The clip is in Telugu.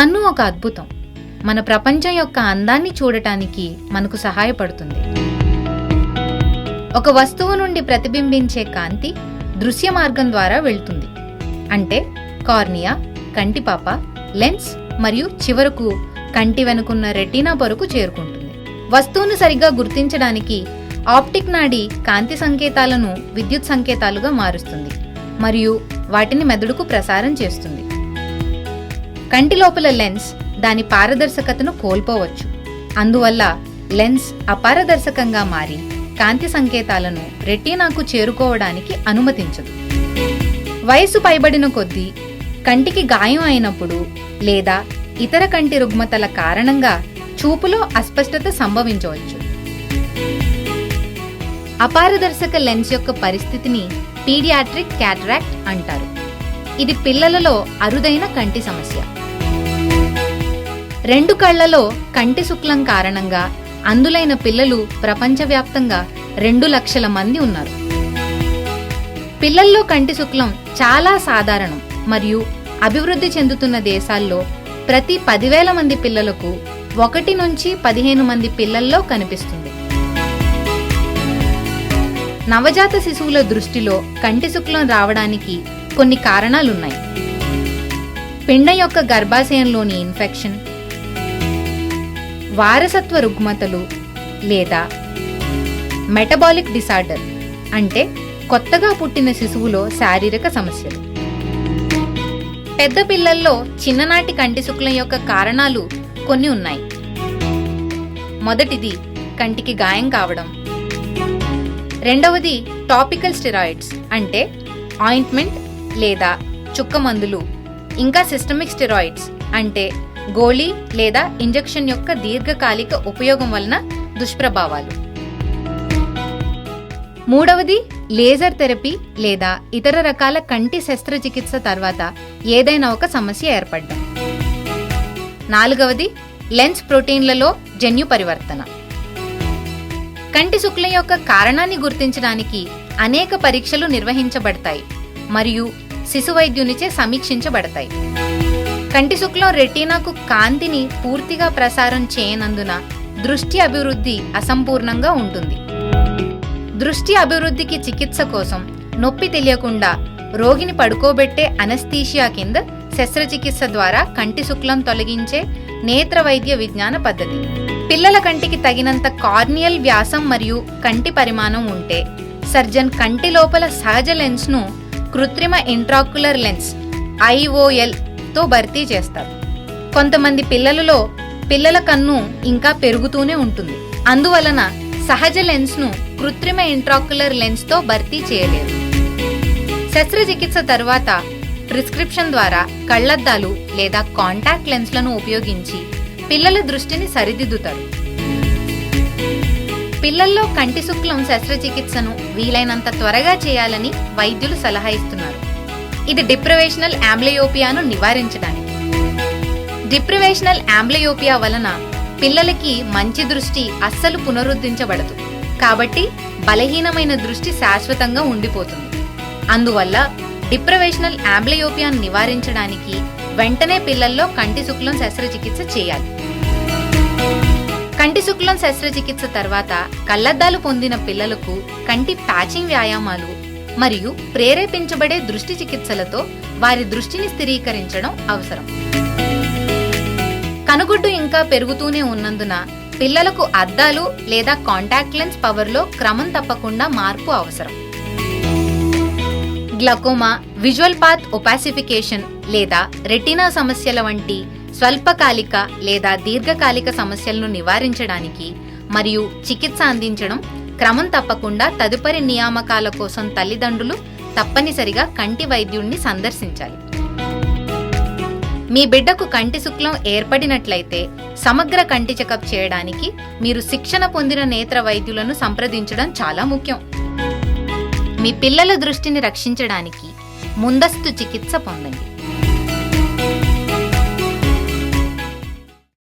కన్ను ఒక అద్భుతం. మన ప్రపంచం యొక్క అందాన్ని చూడటానికి మనకు సహాయపడుతుంది. ఒక వస్తువు నుండి ప్రతిబింబించే కాంతి దృశ్య మార్గం ద్వారా వెళ్తుంది. అంటే కార్నియా కంటిపాప లెన్స్ మరియు చివరకు కంటి వెనుకున్న రెటీనా పొరకు చేరుకుంటుంది. వస్తువును సరిగ్గా గుర్తించడానికి ఆప్టిక్ నాడి కాంతి సంకేతాలను విద్యుత్ సంకేతాలుగా మారుస్తుంది. మరియు వాటిని మెదడుకు ప్రసారం చేస్తుంది. కంటి లోపల లెన్స్ దాని పారదర్శకతను కోల్పోవచ్చు. అందువల్ల లెన్స్ అపారదర్శకంగా మారి కాంతి సంకేతాలను రెటీనాకు చేరుకోవడానికి అనుమతించదు. వయసు పైబడిన కొద్దీ కంటికి గాయం అయినప్పుడు లేదా ఇతర కంటి రుగ్మతల కారణంగా చూపులో అస్పష్టత సంభవించవచ్చు. అపారదర్శక లెన్స్ యొక్క పరిస్థితిని పీడియాట్రిక్ క్యాటరాక్ట్ అంటారు. ఇది పిల్లలలో అరుదైన కంటి సమస్య. రెండు కళ్ళలో కంటి శుక్లం కారణంగా అందులైన పిల్లలు ప్రపంచవ్యాప్తంగా రెండు లక్షల మంది ఉన్నారు. పిల్లల్లో కంటి శుక్లం చాలా సాధారణం మరియు అభివృద్ధి చెందుతున్న దేశాల్లో ప్రతి పదివేల మంది పిల్లలకు ఒకటి నుంచి పదిహేను మంది పిల్లల్లో కనిపిస్తుంది. నవజాత శిశువుల దృష్టిలో కంటి శుక్లం రావడానికి కొన్ని కారణాలున్నాయి. పిండం యొక్క గర్భాశయంలోని ఇన్ఫెక్షన్ వారసత్వ రుగ్మతలు లేదా మెటబాలిక్ డిసార్డర్ అంటే కొత్తగా పుట్టిన శిశువులో శారీరక సమస్యలు. పెద్ద పిల్లల్లో చిన్ననాటి కంటి శుక్లం యొక్క కారణాలు కొన్ని ఉన్నాయి. మొదటిది కంటికి గాయం కావడం. రెండవది టాపికల్ స్టెరాయిడ్స్ అంటే ఆయింట్మెంట్ లేదా చుక్క మందులు ఇంకా సిస్టమిక్ స్టెరాయిడ్స్ అంటే గోళీ లేదా ఇంజెక్షన్ యొక్క దీర్ఘకాలిక ఉపయోగం వలన దుష్ప్రభావాలు. మూడవది లేజర్ థెరపీ లేదా ఇతర రకాల కంటి శస్త్రచికిత్స తర్వాత ఏదైనా ఒక సమస్య ఏర్పడ్డం. నాలుగవది లెన్స్ ప్రోటీన్లలో జన్యు పరివర్తన. కంటి శుక్లం యొక్క కారణాన్ని గుర్తించడానికి అనేక పరీక్షలు నిర్వహించబడతాయి మరియు శిశు వైద్యునిచే సమీక్షించబడతాయి. కంటిశుక్లం రెటీనాకు కాంతిని పూర్తిగా ప్రసారం చేయనందున దృష్టి అభివృద్ధి అసంపూర్ణంగా ఉంటుంది. దృష్టి అభివృద్ధికి చికిత్స కోసం నొప్పి తెలియకుండా రోగిని పడుకోబెట్టే అనస్థీషియా కింద శస్త్రచికిత్స ద్వారా కంటి శుక్లం తొలగించే నేత్ర వైద్య విజ్ఞాన పద్ధతి. పిల్లల కంటికి తగినంత కార్నియల్ వ్యాసం మరియు కంటి పరిమాణం ఉంటే సర్జన్ కంటి లోపల సహజ లెన్స్ను కృత్రిమ ఇంట్రాక్యులర్ లెన్స్ ఐఓఎల్ తో భర్తీ చేస్తారు. కొంతమంది పిల్లలలో పిల్లల కన్ను ఇంకా పెరుగుతూనే ఉంటుంది. అందువలన సహజ లెన్స్ను కృత్రిమ ఇంట్రాక్యులర్ లెన్స్తో భర్తీ చేయలేరు. శస్త్రచికిత్స తర్వాత ప్రిస్క్రిప్షన్ ద్వారా కళ్ళద్దాలు లేదా కాంటాక్ట్ లెన్స్లను ఉపయోగించి పిల్లల దృష్టిని సరిదిద్దుతారు. పిల్లల్లో కంటి శుక్లం శస్త్రచికిత్సను వీలైనంత త్వరగా చేయాలని వైద్యులు సలహా ఇస్తున్నారు. ఇది డిప్రవేషనల్ ఆంబ్లయోపియాను నివారించడానికి. డిప్రివేషనల్ ఆంబ్లయోపియా వలన పిల్లలకి మంచి దృష్టి అస్సలు పునరుద్ధరించబడదు. కాబట్టి బలహీనమైన దృష్టి శాశ్వతంగా ఉండిపోతుంది. అందువల్ల డిప్రవేషనల్ ఆంబ్లయోపియాను నివారించడానికి వెంటనే పిల్లల్లో కంటి శుక్లం శస్త్రచికిత్స చేయాలి. కంటి శుక్లం శస్త్రచికిత్స తర్వాత కళ్ళద్దాలు పొందిన పిల్లలకు కంటి ప్యాచింగ్ వ్యాయామాలు మరియు ప్రేరేపించబడే దృష్టి చికిత్సలతో వారి దృష్టిని స్థిరీకరించడం అవసరం. కనుగుడ్డు ఇంకా పెరుగుతూనే ఉన్నందున పిల్లలకు అద్దాలు లేదా కాంటాక్ట్ లెన్స్ పవర్లో క్రమం తప్పకుండా మార్పు అవసరం. గ్లకోమా విజువల్ పాత్ ఒపాసిఫికేషన్ లేదా రెటినా సమస్యల వంటి స్వల్పకాలిక లేదా దీర్ఘకాలిక సమస్యలను నివారించడానికి మరియు చికిత్స అందించడం క్రమం తప్పకుండా తదుపరి నియామకాల కోసం తల్లిదండ్రులు తప్పనిసరిగా కంటి వైద్యుడిని సందర్శించాలి. మీ బిడ్డకు కంటి శుక్లం ఏర్పడినట్లయితే సమగ్ర కంటి చెకప్ చేయడానికి మీరు శిక్షణ పొందిన నేత్ర వైద్యులను సంప్రదించడం చాలా ముఖ్యం. మీ పిల్లల దృష్టిని రక్షించడానికి ముందస్తు చికిత్స పొందండి.